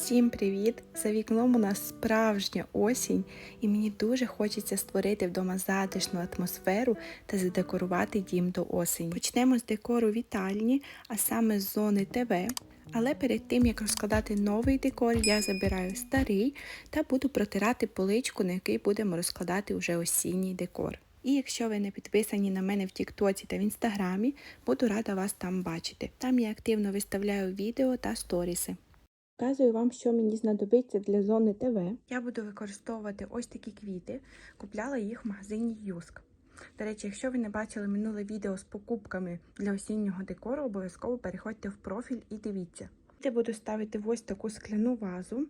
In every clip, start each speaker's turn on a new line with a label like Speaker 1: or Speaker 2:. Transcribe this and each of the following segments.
Speaker 1: Всім привіт! За вікном у нас справжня осінь, і мені дуже хочеться створити вдома затишну атмосферу та задекорувати дім до осені. Почнемо з декору вітальні, а саме з зони ТВ. Але перед тим як розкладати новий декор, я забираю старий та буду протирати поличку, на який будемо розкладати вже осінній декор. І якщо ви не підписані на мене в Тіктоці та в Інстаграмі, буду рада вас там бачити. Там я активно виставляю відео та сторіси. Показую вам, що мені знадобиться для зони ТВ. Я буду використовувати ось такі квіти. Купляла їх в магазині Юск. До речі, якщо ви не бачили минуле відео з покупками для осіннього декору, обов'язково переходьте в профіль і дивіться. Я буду ставити в ось таку скляну вазу.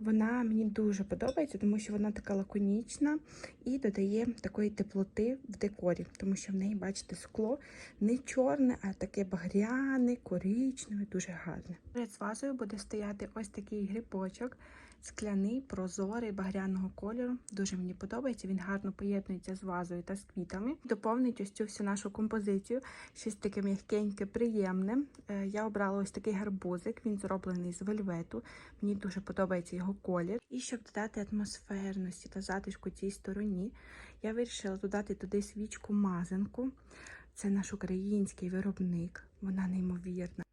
Speaker 1: Вона мені дуже подобається, тому що вона така лаконічна і додає такої теплоти в декорі, тому що в неї, бачите, скло не чорне, а таке багряне, коричневе, дуже гарне. Перед вазою буде стояти ось такий грибочок, скляний, прозорий, багряного кольору. Дуже мені подобається. Він гарно поєднується з вазою та з квітами. Доповнить ось цю всю нашу композицію. Щось таке м'якеньке, приємне. Е, Я обрала ось такий гарбузик, він зроблений з вельвету. Мені дуже подобається його колір. І щоб додати атмосферності та затишку цій стороні, я вирішила додати туди свічку мазанку. Це наш український виробник. Вона неймовірна.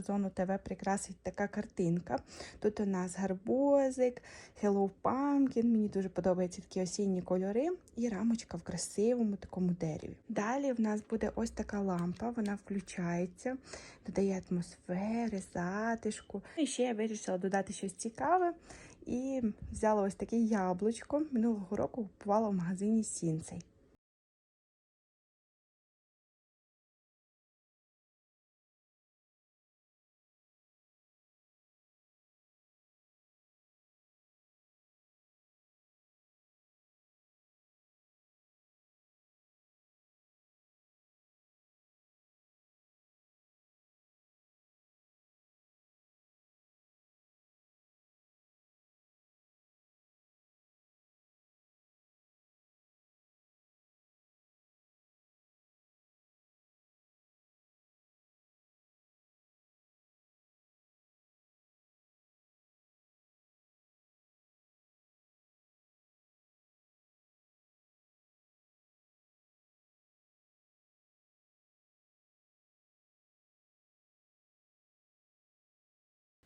Speaker 1: Зону ТВ прикрасить така картинка. Тут у нас гарбузик, Hello Pumpkin, мені дуже подобаються такі осінні кольори, і рамочка в красивому такому дереві. Далі в нас буде ось така лампа, вона включається, додає атмосфери, затишку. І ще я вирішила додати щось цікаве і взяла ось таке яблучко. Минулого року купувала в магазині Сінцей.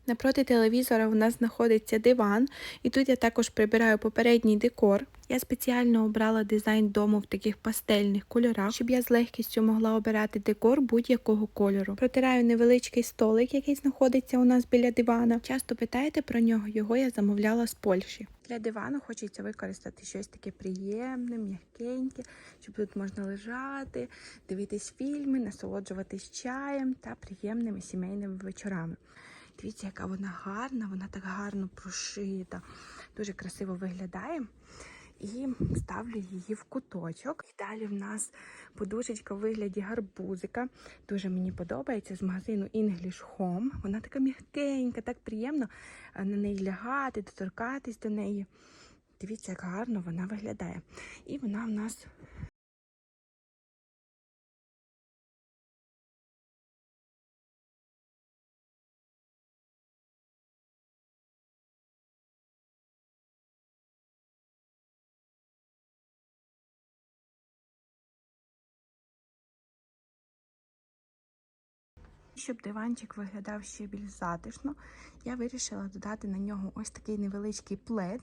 Speaker 1: Напроти телевізора у нас знаходиться диван, і тут я також прибираю попередній декор. Я спеціально обрала дизайн дому в таких пастельних кольорах, щоб я з легкістю могла обирати декор будь-якого кольору. Протираю невеличкий столик, який знаходиться у нас біля дивана. Часто питаєте про нього, його я замовляла з Польщі. Для дивану хочеться використати щось таке приємне, м'якеньке, щоб тут можна лежати, дивитись фільми, насолоджуватись чаєм та приємними сімейними вечорами. Дивіться, яка вона гарна, вона так гарно прошита, дуже красиво виглядає. І ставлю її в куточок. І далі в нас подушечка в вигляді гарбузика. Дуже мені подобається з магазину English Home. Вона така м'якенька, так приємно на неї лягати, доторкатись до неї. Дивіться, як гарно вона виглядає. І вона в нас Щоб диванчик виглядав ще більш затишно, я вирішила додати на нього ось такий невеличкий плед,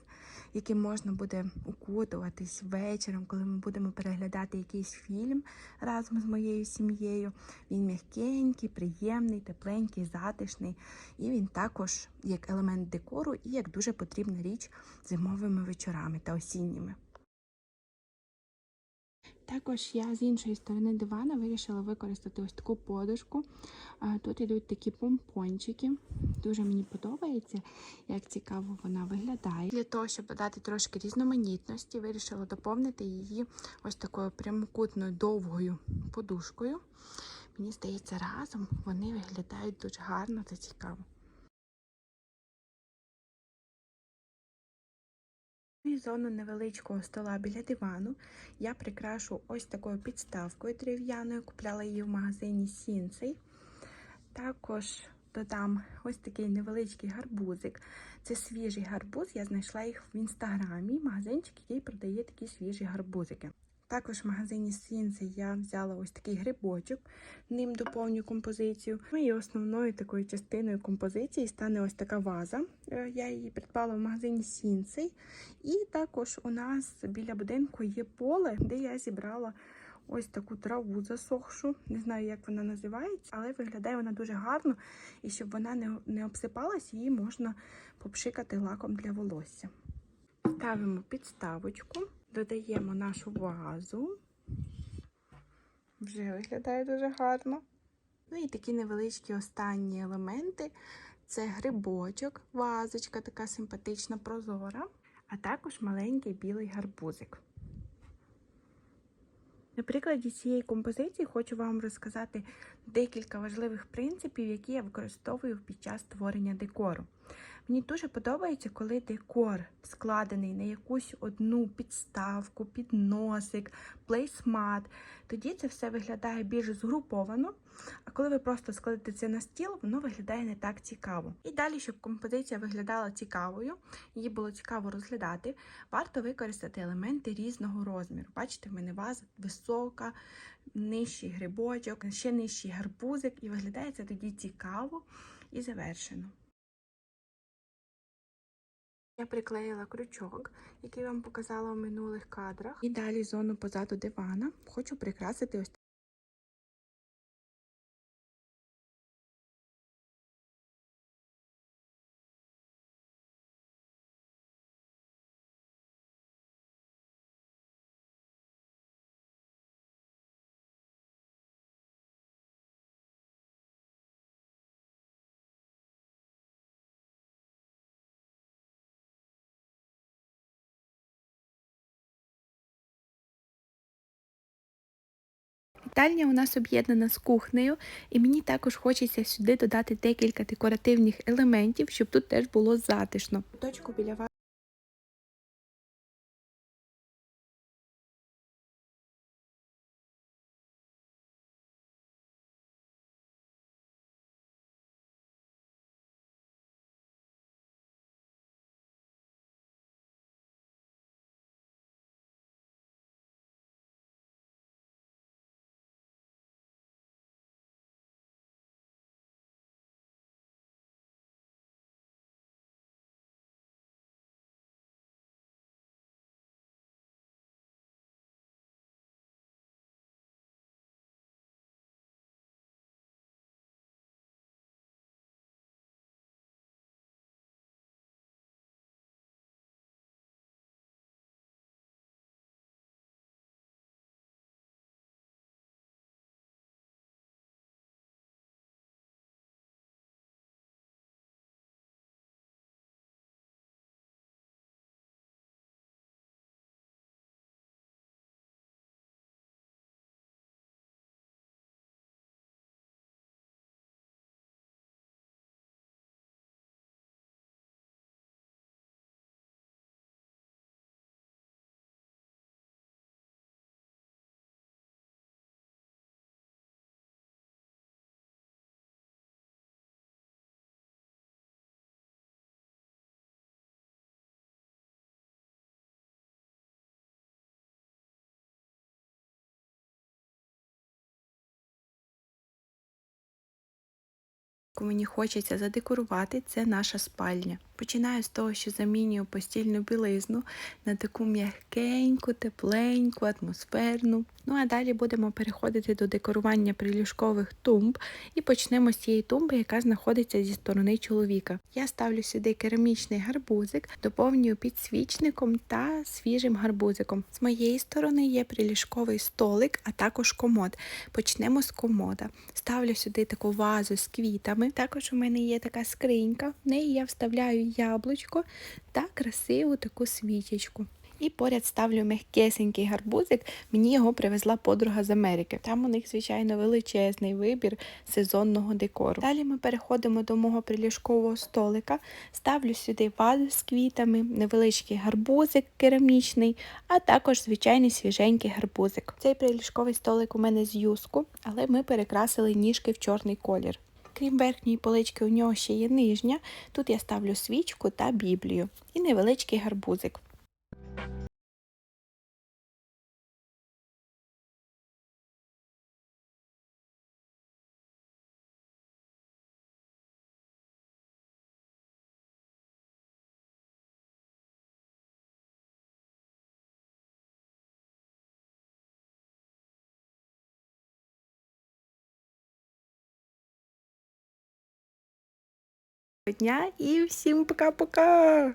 Speaker 1: яким можна буде укутуватись вечором, коли ми будемо переглядати якийсь фільм разом з моєю сім'єю. Він м'якенький, приємний, тепленький, затишний. І він також як елемент декору і як дуже потрібна річ зимовими вечорами та осінніми. Також я з іншої сторони дивана вирішила використати ось таку подушку. Тут йдуть такі помпончики. Дуже мені подобається, як цікаво вона виглядає. Для того, щоб додати трошки різноманітності, вирішила доповнити її ось такою прямокутною довгою подушкою. Мені здається, разом вони виглядають дуже гарно та цікаво. І зону невеличкого стола біля дивану я прикрашу ось такою підставкою дерев'яною. Купляла її в магазині Сінцей. Також додам ось такий невеличкий гарбузик. Це свіжий гарбуз. Я знайшла їх в інстаграмі. Магазинчик, який продає такі свіжі гарбузики. Також в магазині Сінцей я взяла ось такий грибочок, ним доповню композицію. Ну і основною такою частиною композиції стане ось така ваза. Е, Я її придбала в магазині Сінцей. І також у нас біля будинку є поле, де я зібрала ось таку траву засохшу. Не знаю, як вона називається, але виглядає вона дуже гарно. І щоб вона не обсипалась, її можна попшикати лаком для волосся. Ставимо підставочку, додаємо нашу вазу. Вже виглядає дуже гарно. Ну і такі невеличкі останні елементи це грибочок, вазочка така симпатична, прозора, а також маленький білий гарбузик. На прикладі цієї композиції хочу вам розказати декілька важливих принципів, які я використовую під час створення декору. Мені дуже подобається, коли декор складений на якусь одну підставку, підносик, плейсмат. Тоді це все виглядає більш згруповано. А коли ви просто складете це на стіл, воно виглядає не так цікаво. І далі, щоб композиція виглядала цікавою, її було цікаво розглядати, варто використати елементи різного розміру. Бачите, в мене ваза висока, нижчий грибочок, ще нижчий гарбузик, і виглядає це тоді цікаво і завершено. Я приклеїла крючок, який вам показала в минулих кадрах. І далі зону позаду дивана хочу прикрасити ось Вітальня у нас об'єднана з кухнею, і мені також хочеться сюди додати декілька декоративних елементів, щоб тут теж було затишно. Точку біля. Мені хочеться задекорувати, це наша спальня. Починаю з того, що замінюю постільну білизну на таку м'якеньку, тепленьку, атмосферну. Ну а далі будемо переходити до декорування приліжкових тумб і почнемо з цієї тумби, яка знаходиться зі сторони чоловіка. Я ставлю сюди керамічний гарбузик, доповнюю підсвічником та свіжим гарбузиком. З моєї сторони є приліжковий столик, а також комод. Почнемо з комода. Ставлю сюди таку вазу з квітами. Також у мене є така скринька, в неї я вставляю яблучко та красиву таку свічечку. І поряд ставлю м'якесенький гарбузик. Мені його привезла подруга з Америки. Там у них, звичайно, величезний вибір сезонного декору. Далі ми переходимо до мого приліжкового столика. Ставлю сюди вазу з квітами, невеличкий гарбузик керамічний, а також звичайний свіженький гарбузик. Цей приліжковий столик у мене з юску, але ми перекрасили ніжки в чорний колір. Крім верхньої полички, у нього ще є нижня. Тут я ставлю свічку та біблію і невеличкий гарбузик. Дня і всім пока-пока!